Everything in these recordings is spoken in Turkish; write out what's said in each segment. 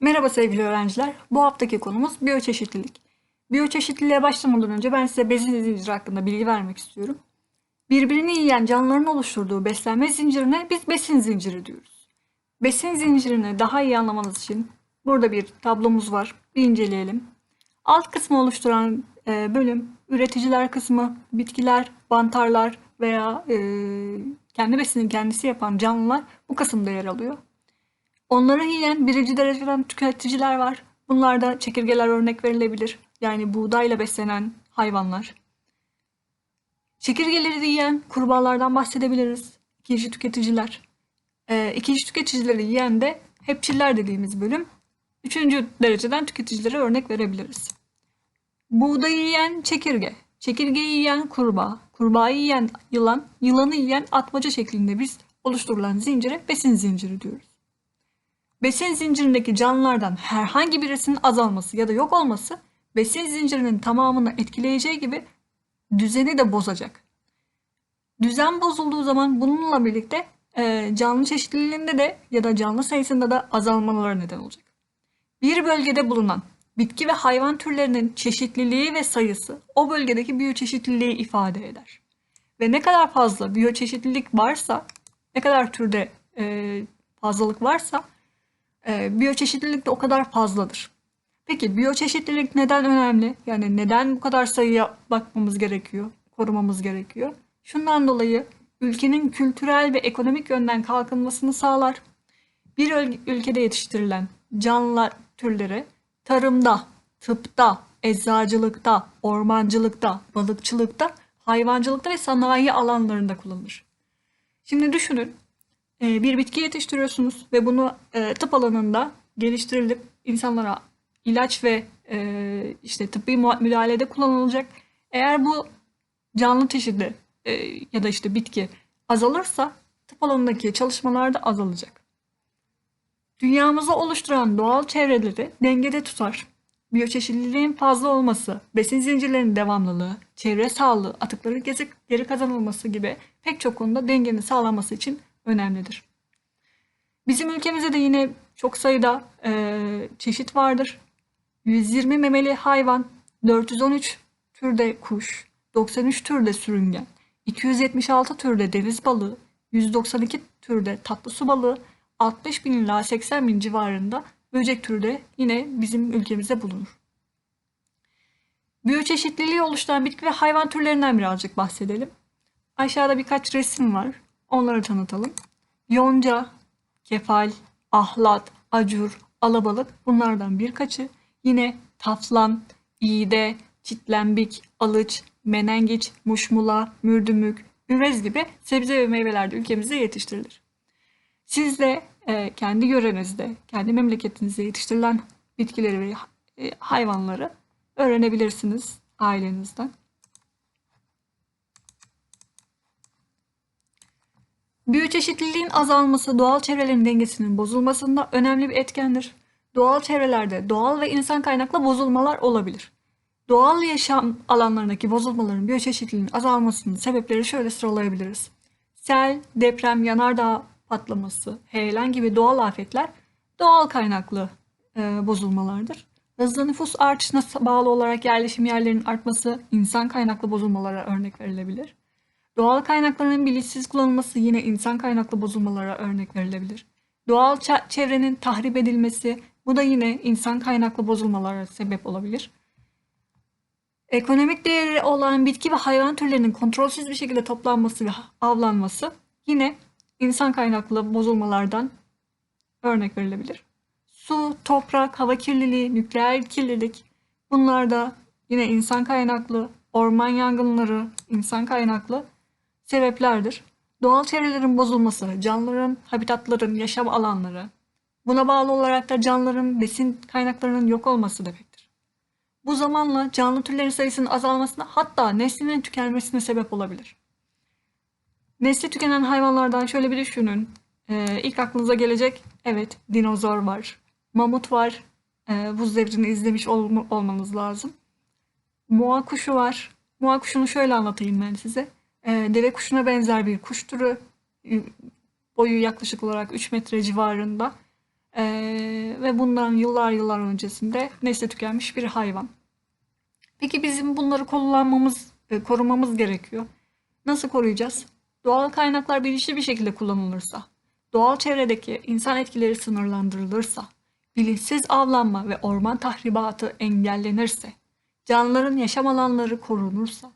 Merhaba sevgili öğrenciler. Bu haftaki konumuz biyoçeşitlilik. Biyoçeşitliliğe başlamadan önce ben size besin zinciri hakkında bilgi vermek istiyorum. Birbirini yiyen canlıların oluşturduğu beslenme zincirine biz besin zinciri diyoruz. Besin zincirini daha iyi anlamanız için burada bir tablomuz var. Bir inceleyelim. Alt kısmı oluşturan e, bölüm üreticiler kısmı, bitkiler, bantarlar veya e, kendi besini kendisi yapan canlılar bu kısımda yer alıyor. Onları yiyen birinci dereceden tüketiciler var. Bunlarda çekirgeler örnek verilebilir. Yani buğdayla beslenen hayvanlar. Çekirgeleri yiyen kurbağalardan bahsedebiliriz. İkinci tüketiciler. Ee, ikinci tüketicileri yiyen de hepçiller dediğimiz bölüm. Üçüncü dereceden tüketicilere örnek verebiliriz. Buğdayı yiyen çekirge, çekirgeyi yiyen kurbağa, kurbağayı yiyen yılan, yılanı yiyen atmaca şeklinde biz oluşturulan zincire besin zinciri diyoruz. Besin zincirindeki canlılardan herhangi birisinin azalması ya da yok olması besin zincirinin tamamını etkileyeceği gibi düzeni de bozacak. Düzen bozulduğu zaman bununla birlikte e, canlı çeşitliliğinde de ya da canlı sayısında da azalmalara neden olacak. Bir bölgede bulunan bitki ve hayvan türlerinin çeşitliliği ve sayısı o bölgedeki biyoçeşitliliği ifade eder. Ve ne kadar fazla biyoçeşitlilik varsa, ne kadar türde e, fazlalık varsa e, biyoçeşitlilik de o kadar fazladır. Peki biyoçeşitlilik neden önemli? Yani neden bu kadar sayıya bakmamız gerekiyor, korumamız gerekiyor? Şundan dolayı ülkenin kültürel ve ekonomik yönden kalkınmasını sağlar. Bir ülkede yetiştirilen canlılar türleri tarımda, tıpta, eczacılıkta, ormancılıkta, balıkçılıkta, hayvancılıkta ve sanayi alanlarında kullanılır. Şimdi düşünün, bir bitki yetiştiriyorsunuz ve bunu e, tıp alanında geliştirilip insanlara ilaç ve e, işte tıbbi müdahalede kullanılacak. Eğer bu canlı çeşidi e, ya da işte bitki azalırsa tıp alanındaki çalışmalar da azalacak. Dünyamızı oluşturan doğal çevreleri dengede tutar. Biyoçeşitliliğin fazla olması, besin zincirlerinin devamlılığı, çevre sağlığı, atıkların geri kazanılması gibi pek çok konuda dengenin sağlanması için önemlidir. Bizim ülkemizde de yine çok sayıda e, çeşit vardır. 120 memeli hayvan, 413 türde kuş, 93 türde sürüngen, 276 türde deniz balığı, 192 türde tatlı su balığı, 60 bin ila 80 bin civarında böcek türü de yine bizim ülkemizde bulunur. Biyoçeşitliliği oluşturan bitki ve hayvan türlerinden birazcık bahsedelim. Aşağıda birkaç resim var. Onları tanıtalım. Yonca, kefal, ahlat, acur, alabalık bunlardan birkaçı. Yine taflan, iğde, çitlembik, alıç, menengiç, muşmula, mürdümük, üvez gibi sebze ve meyveler de ülkemizde yetiştirilir. Siz de e, kendi yörenizde, kendi memleketinizde yetiştirilen bitkileri ve e, hayvanları öğrenebilirsiniz ailenizden. Biyoçeşitliliğin azalması doğal çevrelerin dengesinin bozulmasında önemli bir etkendir. Doğal çevrelerde doğal ve insan kaynaklı bozulmalar olabilir. Doğal yaşam alanlarındaki bozulmaların biyoçeşitliliğin azalmasının sebepleri şöyle sıralayabiliriz. Sel, deprem, yanardağ patlaması, heyelan gibi doğal afetler doğal kaynaklı e, bozulmalardır. Hızlı nüfus artışına bağlı olarak yerleşim yerlerinin artması insan kaynaklı bozulmalara örnek verilebilir. Doğal kaynakların bilinçsiz kullanılması yine insan kaynaklı bozulmalara örnek verilebilir. Doğal çevrenin tahrip edilmesi bu da yine insan kaynaklı bozulmalara sebep olabilir. Ekonomik değeri olan bitki ve hayvan türlerinin kontrolsüz bir şekilde toplanması ve avlanması yine insan kaynaklı bozulmalardan örnek verilebilir. Su, toprak, hava kirliliği, nükleer kirlilik bunlar da yine insan kaynaklı, orman yangınları insan kaynaklı sebeplerdir. Doğal çevrelerin bozulması, canlıların, habitatların, yaşam alanları, buna bağlı olarak da canlıların besin kaynaklarının yok olması demektir. Bu zamanla canlı türlerin sayısının azalmasına hatta neslinin tükenmesine sebep olabilir. Nesli tükenen hayvanlardan şöyle bir düşünün. Ee, ilk aklınıza gelecek, evet dinozor var, mamut var, ee, buz devrini izlemiş ol- olmanız lazım. Moa kuşu var. Moa kuşunu şöyle anlatayım ben size. Ee, deve kuşuna benzer bir kuş türü. Boyu yaklaşık olarak 3 metre civarında. Ee, ve bundan yıllar yıllar öncesinde nesli tükenmiş bir hayvan. Peki bizim bunları kullanmamız, e, korumamız gerekiyor. Nasıl koruyacağız? Doğal kaynaklar bilinçli bir şekilde kullanılırsa, doğal çevredeki insan etkileri sınırlandırılırsa, bilinçsiz avlanma ve orman tahribatı engellenirse, canlıların yaşam alanları korunursa,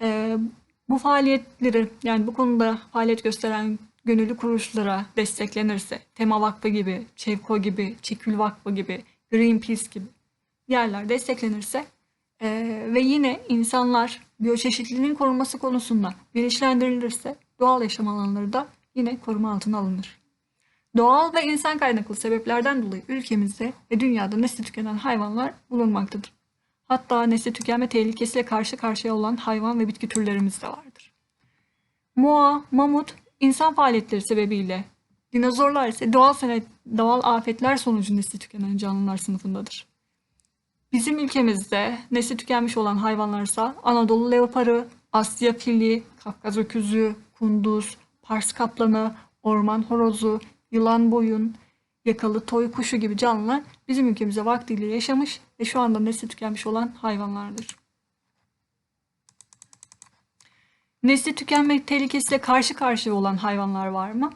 e, bu faaliyetleri yani bu konuda faaliyet gösteren gönüllü kuruluşlara desteklenirse, Tema Vakfı gibi, Çevko gibi, Çekül Vakfı gibi, Greenpeace gibi yerler desteklenirse e, ve yine insanlar biyoçeşitliliğin korunması konusunda bilinçlendirilirse doğal yaşam alanları da yine koruma altına alınır. Doğal ve insan kaynaklı sebeplerden dolayı ülkemizde ve dünyada nesli tükenen hayvanlar bulunmaktadır. Hatta nesli tükenme tehlikesiyle karşı karşıya olan hayvan ve bitki türlerimiz de vardır. Moa, mamut, insan faaliyetleri sebebiyle, dinozorlar ise doğal, sene, doğal afetler sonucu nesli tükenen canlılar sınıfındadır. Bizim ülkemizde nesli tükenmiş olan hayvanlarsa Anadolu leoparı, Asya fili, Kafkas öküzü, kunduz, Pars kaplanı, orman horozu, yılan boyun, yakalı toy kuşu gibi canlılar bizim ülkemize vaktiyle yaşamış ve şu anda nesli tükenmiş olan hayvanlardır. Nesli tükenme tehlikesiyle karşı karşıya olan hayvanlar var mı?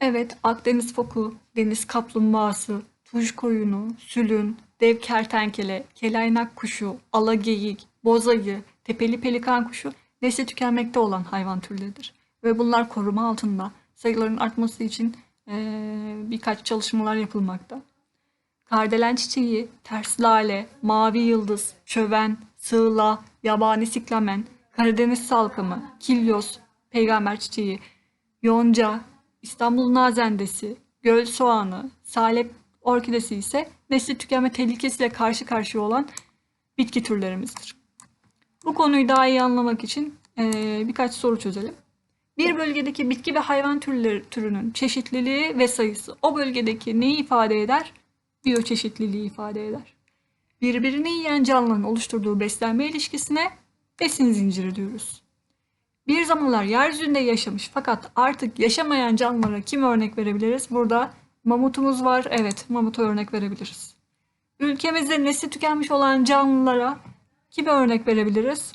Evet, Akdeniz foku, deniz kaplumbağası, tuş koyunu, sülün, dev kertenkele, kelaynak kuşu, alageyik, bozayı, tepeli pelikan kuşu nesli tükenmekte olan hayvan türleridir. Ve bunlar koruma altında. Sayıların artması için birkaç çalışmalar yapılmakta. Kardelen çiçeği, ters lale, mavi yıldız, çöven, sığla, yabani siklamen, Karadeniz salkımı, kilyos, peygamber çiçeği, yonca, İstanbul nazendesi, göl soğanı, salep orkidesi ise nesli tükenme tehlikesiyle karşı karşıya olan bitki türlerimizdir. Bu konuyu daha iyi anlamak için eee, birkaç soru çözelim. Bir bölgedeki bitki ve hayvan türleri türünün çeşitliliği ve sayısı o bölgedeki neyi ifade eder? Biyoçeşitliliği ifade eder. Birbirini yiyen canlının oluşturduğu beslenme ilişkisine besin zinciri diyoruz. Bir zamanlar yeryüzünde yaşamış fakat artık yaşamayan canlılara kim örnek verebiliriz? Burada mamutumuz var. Evet, mamuta örnek verebiliriz. Ülkemizde nesli tükenmiş olan canlılara kime örnek verebiliriz?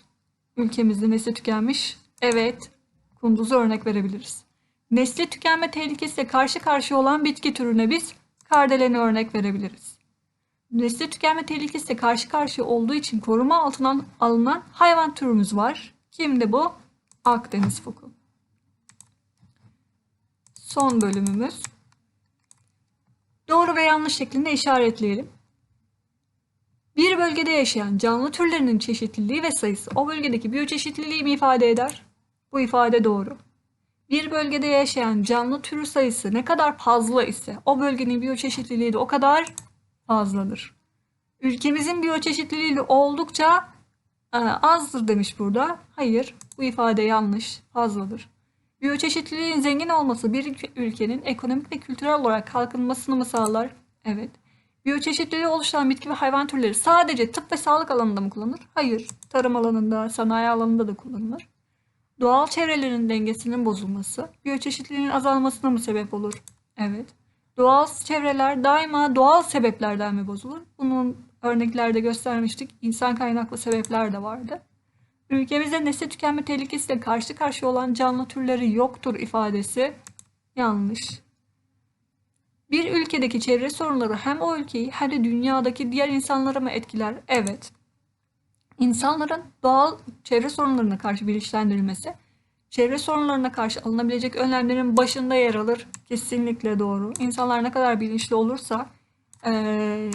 Ülkemizde nesli tükenmiş. Evet, kunduzu örnek verebiliriz. Nesli tükenme tehlikesiyle karşı karşıya olan bitki türüne biz kardeleni örnek verebiliriz. Nesli tükenme tehlikesiyle karşı karşıya olduğu için koruma altına alınan hayvan türümüz var. Kimdi bu? Akdeniz foku. Son bölümümüz. Doğru ve yanlış şeklinde işaretleyelim. Bir bölgede yaşayan canlı türlerinin çeşitliliği ve sayısı o bölgedeki biyoçeşitliliği mi ifade eder? Bu ifade doğru. Bir bölgede yaşayan canlı türü sayısı ne kadar fazla ise o bölgenin biyoçeşitliliği de o kadar fazladır. Ülkemizin biyoçeşitliliği oldukça e, azdır demiş burada. Hayır, bu ifade yanlış, fazladır. Biyoçeşitliliğin zengin olması bir ülke- ülkenin ekonomik ve kültürel olarak kalkınmasını mı sağlar? Evet. Biyoçeşitliliği oluşturan bitki ve hayvan türleri sadece tıp ve sağlık alanında mı kullanılır? Hayır. Tarım alanında, sanayi alanında da kullanılır. Doğal çevrelerin dengesinin bozulması, biyoçeşitliliğin azalmasına mı sebep olur? Evet. Doğal çevreler daima doğal sebeplerden mi bozulur? Bunun örneklerde göstermiştik. İnsan kaynaklı sebepler de vardı. Ülkemizde nesli tükenme tehlikesiyle karşı karşıya olan canlı türleri yoktur ifadesi yanlış. Bir ülkedeki çevre sorunları hem o ülkeyi hem de dünyadaki diğer insanları mı etkiler? Evet. İnsanların doğal çevre sorunlarına karşı bilinçlendirilmesi, çevre sorunlarına karşı alınabilecek önlemlerin başında yer alır. Kesinlikle doğru. İnsanlar ne kadar bilinçli olursa eee,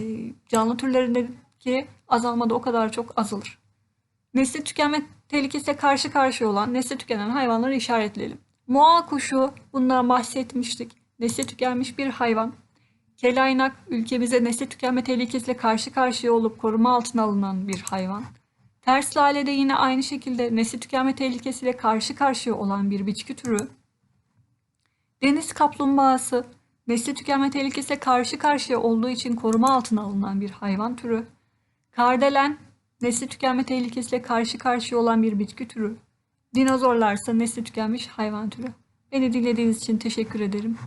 canlı türlerindeki azalma da o kadar çok azalır. Nesli tükenme tehlikesiyle karşı karşıya olan nesli tükenen hayvanları işaretleyelim. Moa kuşu bundan bahsetmiştik. Nesli tükenmiş bir hayvan. Kelaynak ülkemize nesli tükenme tehlikesiyle karşı karşıya olup koruma altına alınan bir hayvan. Ters lale yine aynı şekilde nesli tükenme tehlikesiyle karşı karşıya olan bir bitki türü. Deniz kaplumbağası nesli tükenme tehlikesiyle karşı karşıya olduğu için koruma altına alınan bir hayvan türü. Kardelen nesli tükenme tehlikesiyle karşı karşıya olan bir bitki türü. Dinozorlarsa nesli tükenmiş hayvan türü. Beni dinlediğiniz için teşekkür ederim.